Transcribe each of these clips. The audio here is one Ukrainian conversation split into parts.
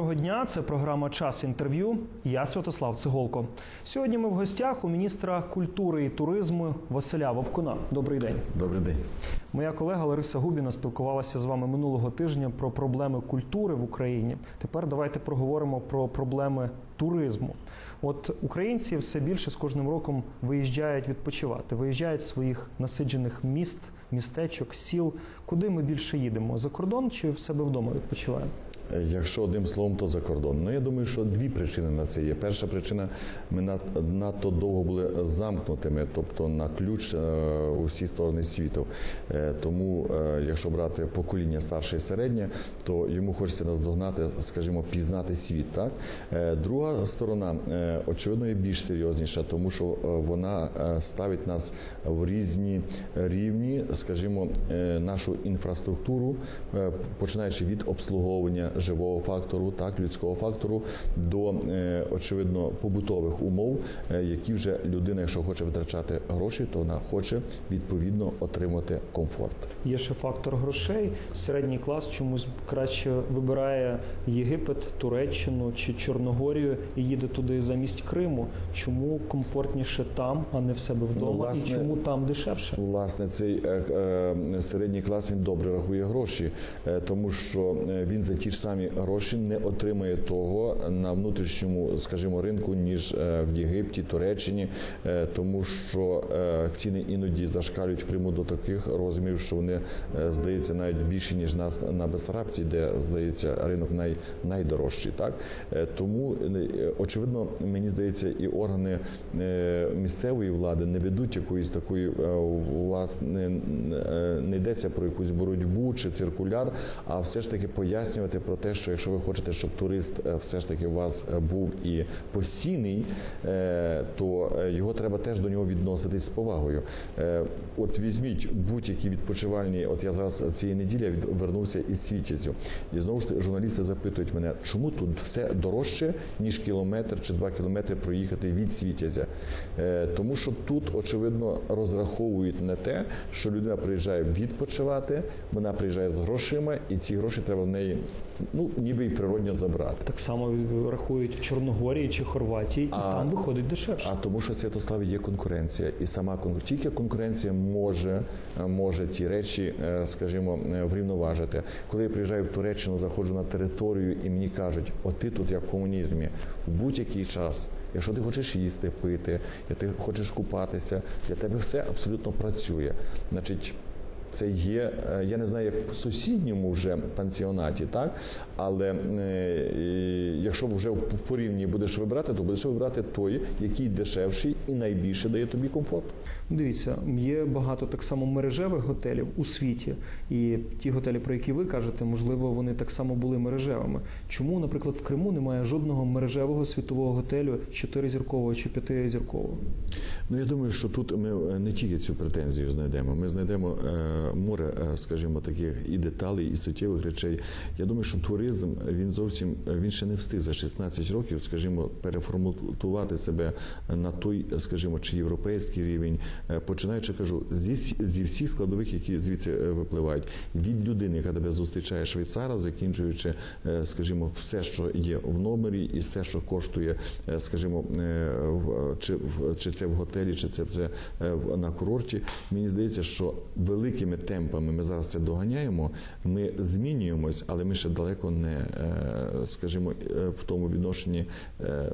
Доброго дня, це програма Час інтерв'ю. Я Святослав Цеголко. Сьогодні ми в гостях у міністра культури і туризму Василя Вовкуна. Добрий день. Добрий день. Моя колега Лариса Губіна спілкувалася з вами минулого тижня про проблеми культури в Україні. Тепер давайте проговоримо про проблеми туризму. От українці все більше з кожним роком виїжджають відпочивати, виїжджають з своїх насиджених міст, містечок, сіл. Куди ми більше їдемо? За кордон чи в себе вдома відпочиваємо? Якщо одним словом, то за кордон. Ну я думаю, що дві причини на це є. Перша причина ми надто довго були замкнутими, тобто на ключ е, у всі сторони світу. Е, Тому, е, якщо брати покоління старше і середнє, то йому хочеться наздогнати, скажімо, пізнати світ. Так друга сторона, очевидно, є більш серйозніша, тому що вона ставить нас в різні рівні, скажімо, нашу інфраструктуру, починаючи від обслуговування живого фактору, так людського фактору, до е, очевидно побутових умов, е, які вже людина, якщо хоче витрачати гроші, то вона хоче відповідно отримати комфорт. Є ще фактор грошей. Середній клас чомусь краще вибирає Єгипет, Туреччину чи Чорногорію і їде туди замість Криму. Чому комфортніше там, а не в себе вдома? Ну, власне, і чому там дешевше? Власне, цей е, середній клас він добре рахує гроші, тому що він за ті ж самі гроші не отримає того на внутрішньому, скажімо, ринку, ніж е, в Єгипті, Туреччині, е, тому що е, ціни іноді зашкалюють в Криму до таких розмірів, що вони здається навіть більші ніж нас на Бесарабці, де здається ринок най, найдорожчий. Так тому очевидно, мені здається, і органи місцевої влади не ведуть якоїсь такої власне не йдеться про якусь боротьбу чи циркуляр, а все ж таки пояснювати про те, що якщо ви хочете, щоб турист е, все ж таки у вас е, був і постійний, е, то його треба теж до нього відноситись з повагою. От візьміть будь-які відпочивальні. От я зараз цієї неділі вернувся із Світязю, і знову ж таки журналісти запитують мене, чому тут все дорожче ніж кілометр чи два кілометри проїхати від Світязя. Тому що тут очевидно розраховують на те, що людина приїжджає відпочивати, вона приїжджає з грошима, і ці гроші треба в неї ну ніби і природньо забрати. Так само рахують в Чорногорії чи Хорватії, і А- там виходить дешевше. А тому, що Святослав є конкуренція, і сама тільки конкуренція може, е, може ті речі, е, скажімо, е, врівноважити. Коли я приїжджаю в Туреччину, заходжу на територію, і мені кажуть, от ти тут як в комунізмі, в будь-який час, якщо ти хочеш їсти, пити, ти хочеш купатися, для тебе все абсолютно працює. Значить. Це є, е, я не знаю, як в сусідньому вже пансіонаті, так але е, якщо вже в порівні будеш вибирати, то будеш вибирати той, який дешевший і найбільше дає тобі комфорт. Дивіться, є багато так само мережевих готелів у світі, і ті готелі, про які ви кажете, можливо, вони так само були мережевими. Чому, наприклад, в Криму немає жодного мережевого світового готелю чотиризіркового чи п'ятизіркового? Ну я думаю, що тут ми е, не тільки цю претензію знайдемо. Ми знайдемо е, море, е, скажімо, таких і деталей, і суттєвих речей. Я думаю, що туризм він зовсім е, він ще не встиг за 16 років, скажімо, переформатувати себе на той, скажімо, чи європейський рівень, Е, починаючи кажу, зі, зі всіх складових, які звідси е, випливають, від людини, яка тебе зустрічає швейцара, закінчуючи, е, скажімо, все, що є в номері, і все, що коштує, е, скажімо, е, чи, чи це в готелі, чи це все е, на курорті. Мені здається, що великими темпами ми зараз це доганяємо. Ми змінюємось, але ми ще далеко не, е, скажімо, е, в тому відношенні, е,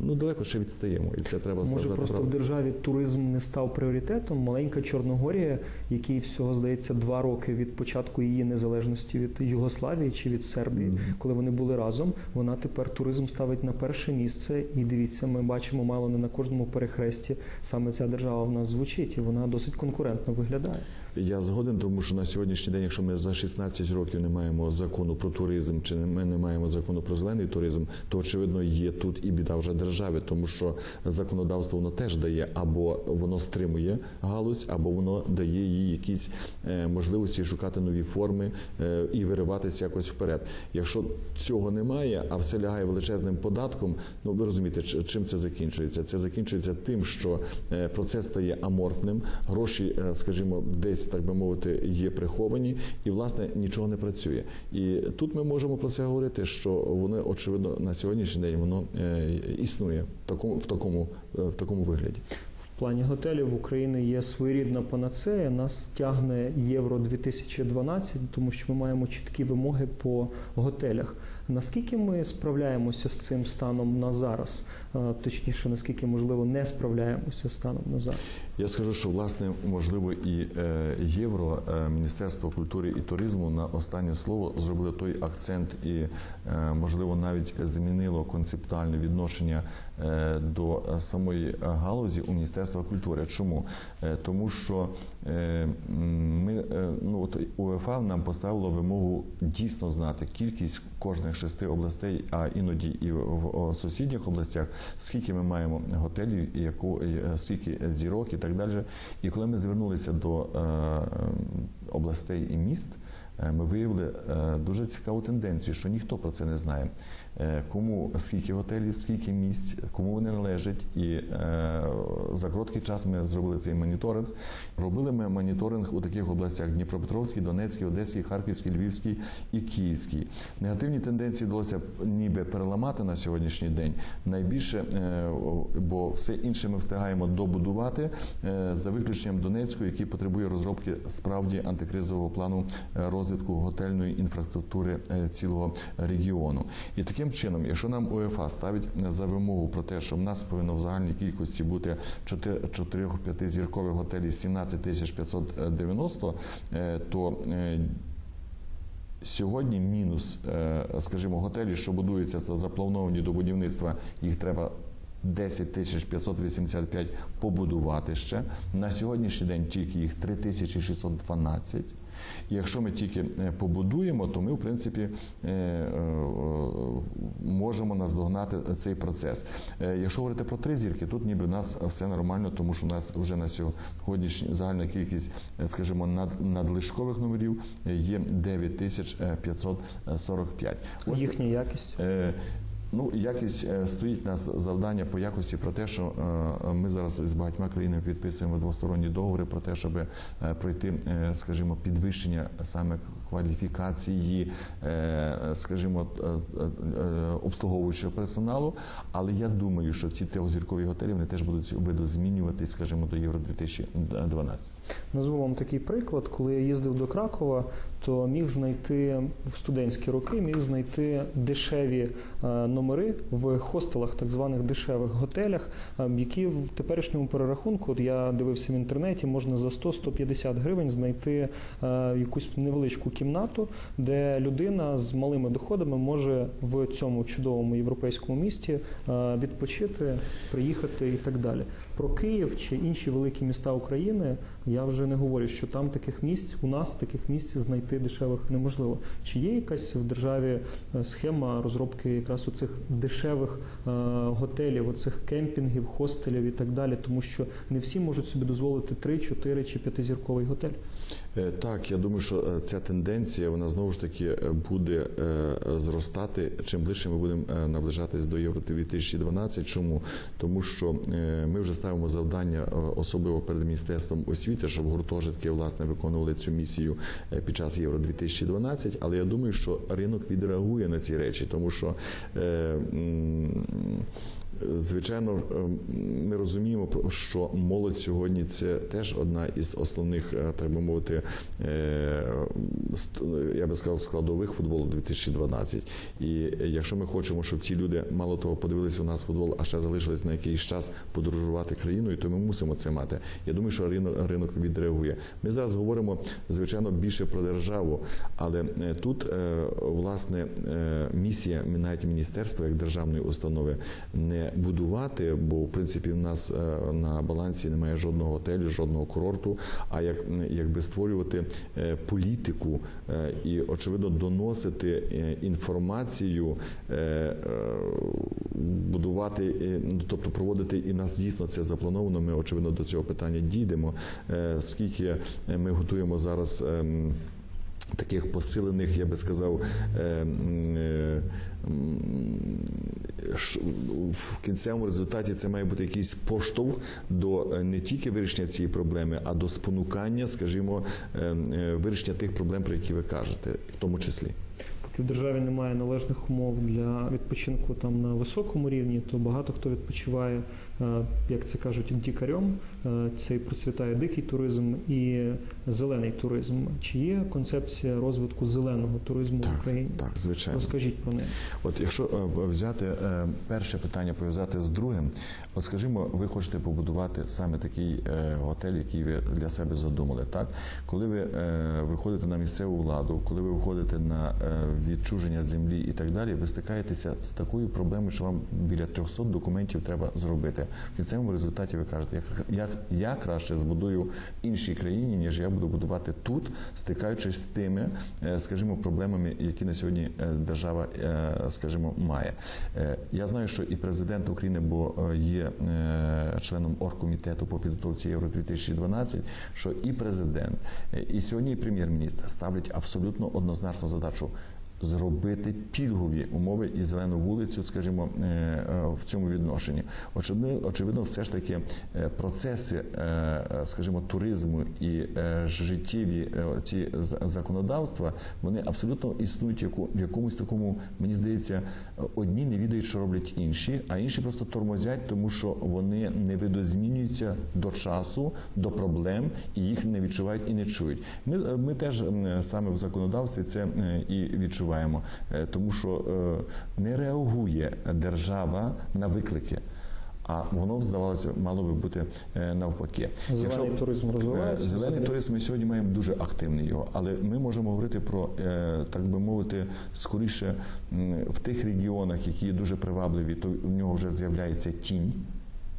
ну далеко ще відстаємо, і це треба Може, просто в державі туризм не став пріоритетом. Маленька Чорногорія, якій всього здається два роки від початку її незалежності від Югославії чи від Сербії, коли вони були разом, вона тепер туризм ставить на перше місце. І дивіться, ми бачимо мало не на кожному перехресті. Саме ця держава в нас звучить, і вона досить конкурентно виглядає. Я згоден, тому що на сьогоднішній день, якщо ми за 16 років не маємо закону про туризм, чи ми не маємо закону про зелений туризм, то очевидно є тут і біда вже держави, тому що законодавство воно теж дає або воно стримує галузь, або воно дає їй якісь е, можливості шукати нові форми е, і вириватися якось вперед. Якщо цього немає, а все лягає величезним податком, ну ви розумієте, чим це закінчується? Це закінчується тим, що е, процес стає аморфним, гроші, скажімо, десь так би мовити, є приховані, і власне нічого не працює. І тут ми можемо про це говорити, що воно очевидно на сьогоднішній день воно е, існує в такому в такому е, в такому вигляді. В плані готелів в Україні є своєрідна панацея. Нас тягне Євро 2012, тому що ми маємо чіткі вимоги по готелях. Наскільки ми справляємося з цим станом на зараз? Е, Точніше, наскільки можливо не справляємося з станом на зараз? Я скажу, що власне можливо і е, євро е, Міністерство культури і туризму на останнє слово зробило той акцент і можливо навіть змінило концептуальне відношення до самої галузі у Міністерства культури. Чому? Тому що ми ну от УЄФА нам поставило вимогу дійсно знати кількість кожних шести областей, а іноді і в сусідніх областях, скільки ми маємо готелів, яку е, скільки зірок і так далі. І коли ми звернулися до е, областей і міст. е, Ми виявили дуже цікаву тенденцію, що ніхто про це не знає. Е, Кому скільки готелів, скільки місць, кому вони належать, і е, за короткий час ми зробили цей моніторинг. Робили ми моніторинг у таких областях: Дніпропетровській, Донецькій, Одеській, Харківській, Львівській і Київській. Негативні тенденції вдалося ніби переламати на сьогоднішній день. Найбільше, е, бо все інше ми встигаємо добудувати за виключенням Донецької, який потребує розробки справді антикризового плану розвитку готельної інфраструктури цілого регіону. І таким чином, якщо нам УЄФА ставить за вимогу про те, що в нас повинно в загальній кількості бути 4-5 зіркових готелів 17 590, е, то е, Сьогодні мінус, е, скажімо, готелі, що будуються заплановані до будівництва, їх треба 10 тисяч 585 побудувати ще. На сьогоднішній день тільки їх 3612. І якщо ми тільки е, побудуємо, то ми, в принципі, е, е, можемо наздогнати цей процес. Якщо говорити про три зірки, тут ніби в нас все нормально, тому що у нас вже на сьогоднішній загальна кількість, скажімо, надлишкових номерів є 9545. Ось Їхня якість. Ну, якість е, стоїть нас завдання по якості про те, що е, ми зараз з багатьма країнами підписуємо двосторонні договори про те, щоб е, пройти, скажімо, підвищення саме кваліфікації, е, скажімо, е, е, обслуговуючого персоналу. Але я думаю, що ці трьохзіркові готелі вони теж будуть видозмінюватись, скажімо, до Євро 2012. Назву вам такий приклад, коли я їздив до Кракова, то міг знайти в студентські роки, міг знайти дешеві номери в хостелах, так званих дешевих готелях, які в теперішньому перерахунку, от я дивився в інтернеті, можна за 100-150 гривень знайти якусь невеличку кімнату, де людина з малими доходами може в цьому чудовому європейському місті е, відпочити, приїхати і так далі. Про Київ чи інші великі міста України я вже не говорю, що там таких місць у нас таких місць знайти дешевих неможливо. Чи є якась в державі е, схема розробки якраз оцих дешевих е, готелів, оцих кемпінгів, хостелів і так далі, тому що не всі можуть собі дозволити 3, 4 чи 5-зірковий готель. Е, Так, я думаю, що е, ця тенденція вона знову ж таки е, буде зростати. Чим ближче ми будемо наближатись до Євро 2012. Чому? Тому що ми вже ставимо завдання, особливо перед міністерством освіти, щоб гуртожитки власне виконували цю місію під час Євро 2012. Але я думаю, що ринок відреагує на ці речі, тому що. Е, Звичайно, ем, ми розуміємо, що молодь сьогодні це теж одна із основних, е, так би мовити, е, я би сказав, складових футболу 2012. І якщо ми хочемо, щоб ці люди мало того подивилися у нас футбол, а ще залишились на якийсь час подорожувати країною, то ми мусимо це мати. Я думаю, що ринок, ринок відреагує. Ми зараз говоримо звичайно більше про державу, але е, тут е, власне е, місія навіть міністерства як державної установи не будувати, бо в принципі в нас е, на балансі немає жодного готелю, жодного курорту. А як якби створювати е, політику е, і очевидно доносити інформацію, будувати, ну, тобто проводити і нас дійсно це заплановано. Ми очевидно до цього питання дійдемо. Скільки ми готуємо зараз. Таких посилених, я би сказав, е, е, в кінцевому результаті це має бути якийсь поштовх до е, не тільки вирішення цієї проблеми, а до спонукання, скажімо, вирішення тих проблем, про які ви кажете, в тому числі. Поки в державі немає належних умов для відпочинку там на високому рівні, то багато хто відпочиває, як це кажуть, дікарем. Е, Це і процвітає дикий туризм і зелений туризм. Чи є концепція розвитку зеленого туризму в Україні? Так, звичайно. Розкажіть про неї. От якщо е, взяти е, перше питання, пов'язати з другим, от скажімо, ви хочете побудувати саме такий е, готель, який ви для себе задумали. Так, коли ви е, виходите на місцеву владу, коли ви виходите на е, відчуження землі і так далі, ви стикаєтеся з такою проблемою, що вам біля 300 документів треба зробити. В кінцевому результаті ви кажете, як я краще збудую в іншій країні, ніж я буду будувати тут, стикаючись з тими, е, скажімо, проблемами, які на сьогодні е, держава, е, скажімо, має. Я знаю, що і президент України, бо є членом оргкомітету по підготовці Євро 2012, що і президент, і сьогодні і прем'єр-міністр ставлять абсолютно однозначну задачу. Зробити пільгові умови і зелену вулицю, скажімо, е, е, в цьому відношенні. Очевидно, очевидно, все ж таки е, процеси, скажімо, туризму і життєві ці законодавства, вони абсолютно існують в якомусь такому, мені здається, одні не відають, що роблять інші, а інші просто тормозять, тому що вони не видозмінюються до часу, до проблем і їх не відчувають і не чують. Ми, ми теж саме в законодавстві це і відчуваємо, е, тому що е, не реагує держава на виклики. А воно здавалося, мало би бути е, навпаки. Зелений туризм розвивається? Зелений туризм ми сьогодні маємо дуже активний його, але ми можемо говорити про так би мовити, скоріше в тих регіонах, які дуже привабливі, то в нього вже з'являється тінь.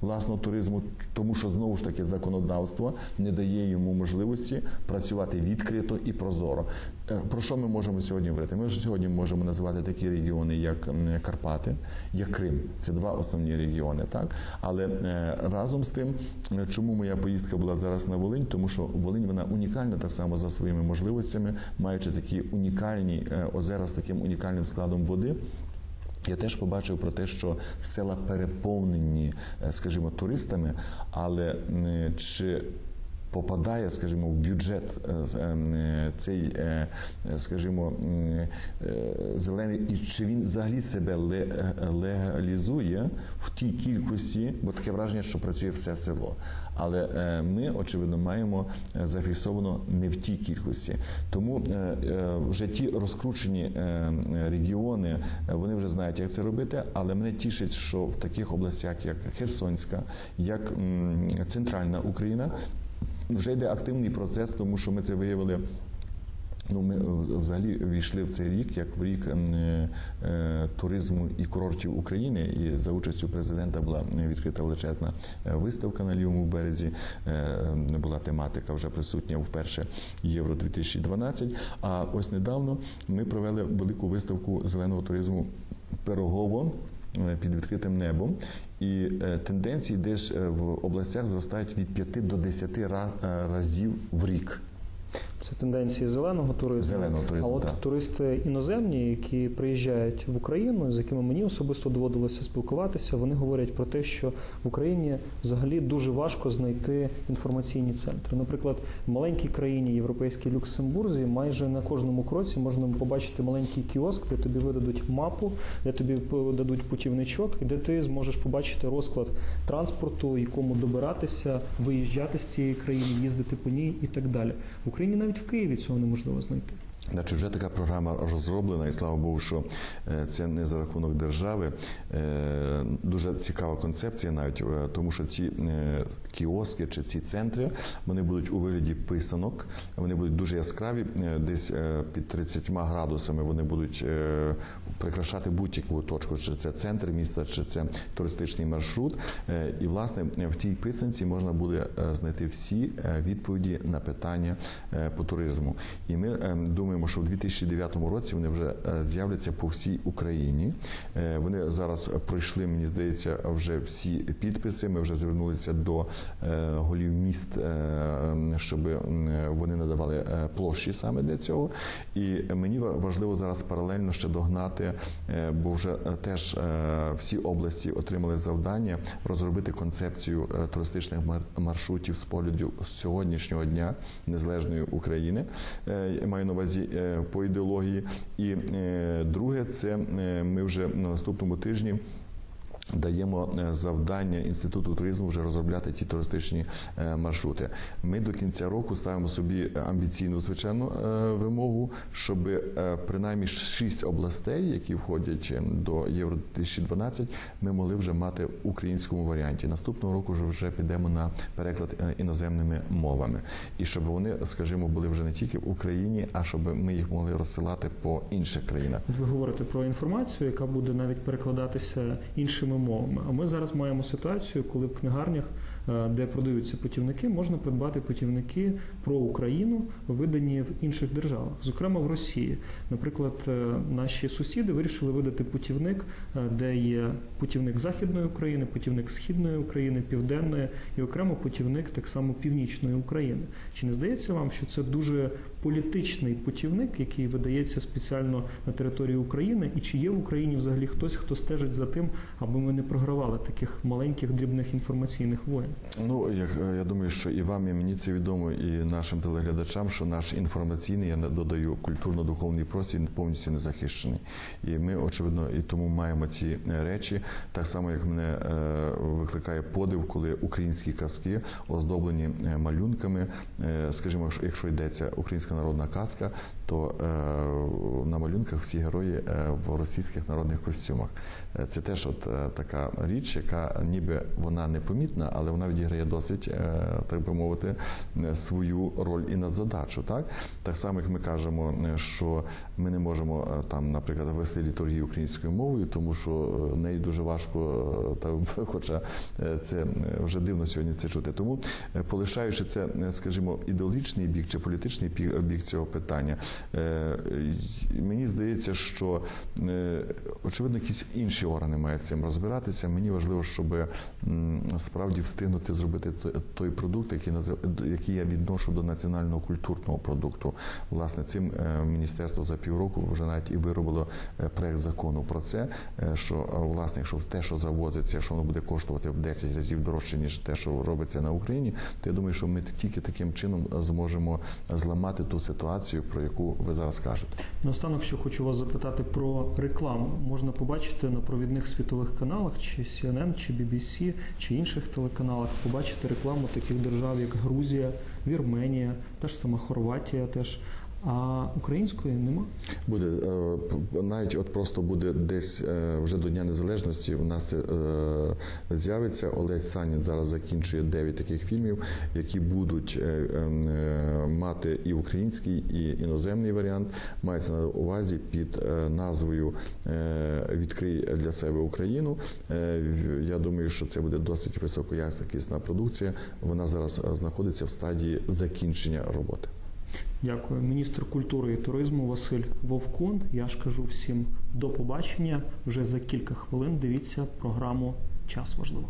Власного туризму, тому що знову ж таки законодавство не дає йому можливості працювати відкрито і прозоро. Е, Про що ми можемо сьогодні говорити? Ми ж сьогодні можемо називати такі регіони, як Карпати, як Крим. Це два основні регіони, так але е, разом з тим, е, чому моя поїздка була зараз на Волинь? Тому що Волинь вона унікальна так само за своїми можливостями, маючи такі унікальні озера з таким унікальним складом води. Я теж побачив про те, що села переповнені, е, скажімо, туристами, але е, чи попадає, скажімо, в бюджет е, е, цей, е, е, скажімо, зелений, і чи він взагалі себе легалізує в тій кількості, бо таке враження, що працює все село. Але ми, очевидно, маємо зафіксовано не в тій кількості. Тому вже ті розкручені регіони, вони вже знають, як це робити. Але мене тішить, що в таких областях, як Херсонська, як Центральна Україна, вже йде активний процес, тому що ми це виявили. Ну, ми е, взагалі війшли в цей рік як в рік е, е, туризму і курортів України. І за участю президента була відкрита величезна виставка на лівому березі. Е, Була тематика вже присутня вперше Євро 2012 А ось недавно ми провели велику виставку зеленого туризму Пирогово. Е, Під відкритим небом, і е, тенденції десь е, в областях зростають від 5 до 10 е, разів в рік. Це тенденції зеленого туризму. Зеленого туризму, а от так. туристи іноземні, які приїжджають в Україну, з якими мені особисто доводилося спілкуватися, вони говорять про те, що в Україні взагалі дуже важко знайти інформаційні центри. Наприклад, в маленькій країні європейській Люксембурзі майже на кожному кроці можна побачити маленький кіоск, де тобі видадуть мапу, де тобі дадуть путівничок, і де ти зможеш побачити розклад транспорту, якому добиратися, виїжджати з цієї країни, їздити по ній і так далі. В Україні навіть в Києві цього неможливо знайти. Значить, вже така програма розроблена, і слава Богу, що е, це не за рахунок держави. Е, Дуже цікава концепція, навіть е, тому, що ці кіоски чи ці центри вони будуть у вигляді писанок, вони будуть дуже яскраві, десь під 30 градусами вони будуть прикрашати будь-яку точку, чи це центр міста, чи це туристичний маршрут. І власне в тій писанці можна буде знайти всі відповіді на питання по туризму. І ми е, думаємо. Думаємо, що в 2009 році вони вже е, з'являться по всій Україні. Е, Вони зараз пройшли, мені здається, вже всі підписи. Ми вже звернулися до е, голів міст, щоб вони надавали площі саме для цього. І мені важливо зараз паралельно ще догнати, бо вже теж всі області отримали завдання розробити концепцію туристичних мар- маршрутів з погляду сьогоднішнього дня незалежної України. Я Маю на увазі по ідеології. І е, друге, це е, ми вже на наступному тижні. Даємо е, завдання інституту туризму вже розробляти ті туристичні е, маршрути. Ми до кінця року ставимо собі амбіційну звичайну е, вимогу, щоб принаймні шість областей, які входять е, до Євро 2012, ми могли вже мати в українському варіанті. Наступного року вже підемо на переклад іноземними мовами, і щоб вони, скажімо, були вже не тільки в Україні, а щоб ми їх могли розсилати по інших країнах. Ви говорите про інформацію, яка буде навіть перекладатися іншими мовами. А ми зараз маємо ситуацію, коли в книгарнях, де продаються путівники, можна придбати путівники про Україну, видані в інших державах, зокрема в Росії. Наприклад, е, наші сусіди вирішили видати путівник, е, де є путівник Західної України, путівник Східної України, Південної і окремо путівник так само Північної України. Чи не здається вам, що це дуже політичний путівник, який видається спеціально на території України, і чи є в Україні взагалі хтось, хто стежить за тим, аби ми не програвали таких маленьких дрібних інформаційних воєн? Ну, як е, я думаю, що і вам, і мені це відомо, і нашим телеглядачам, що наш інформаційний, я додаю культурно-духовний простір повністю не захищений. І ми, очевидно, і тому маємо ці е, речі. Так само, як мене е, викликає подив, коли українські казки оздоблені малюнками. Скажімо, якщо- йдеться українська народна казка, то на малюнках всі герої в російських народних костюмах. Це теж от така річ, яка ніби вона непомітна, але вона відіграє досить, е, так би мовити, е, свою роль і надзадачу. Так так само, як ми кажемо, е, що ми не можемо там, наприклад, вести літургію українською мовою, тому що неї дуже важко, е, та хоча це вже дивно сьогодні це чути. Тому полишаючи це, скажімо, ідеологічний бік чи політичний бік цього питання, мені здається, що очевидно якісь інші органи мають з цим розбиратися. Мені важливо, щоб справді встигнути зробити той- продукт, який назив- який я відношу до національного культурного продукту. Власне, цим е, міністерство за півроку вже навіть і виробило е, проект закону про це. е, Що власне, якщо те, що завозиться, якщо воно буде коштувати в 10 разів дорожче ніж те, що робиться на Україні, то я думаю, що ми тільки таким чином зможемо зламати ту ситуацію, про яку ви зараз кажете. Наостанок, що хочу вас запитати про рекламу. Можна побачити на провідних світових каналах, чи CNN, чи BBC, чи інших телеканалах, побачити рекламу таких держав, як Грузія, Вірменія, та ж сама Хорватія, теж. А української нема. Буде е, навіть от просто буде десь е, вже до Дня Незалежності. У нас е, з'явиться. Олесь Санін зараз закінчує 9 таких фільмів, які будуть е, е, мати і український, і іноземний варіант. Мається на увазі під назвою Відкрий для себе Україну. Я думаю, що це буде досить високоякісна продукція. Вона зараз знаходиться в стадії закінчення роботи. Дякую. Міністр культури і туризму Василь Вовкун. Я ж кажу всім до побачення. Вже за кілька хвилин дивіться програму Час важливо.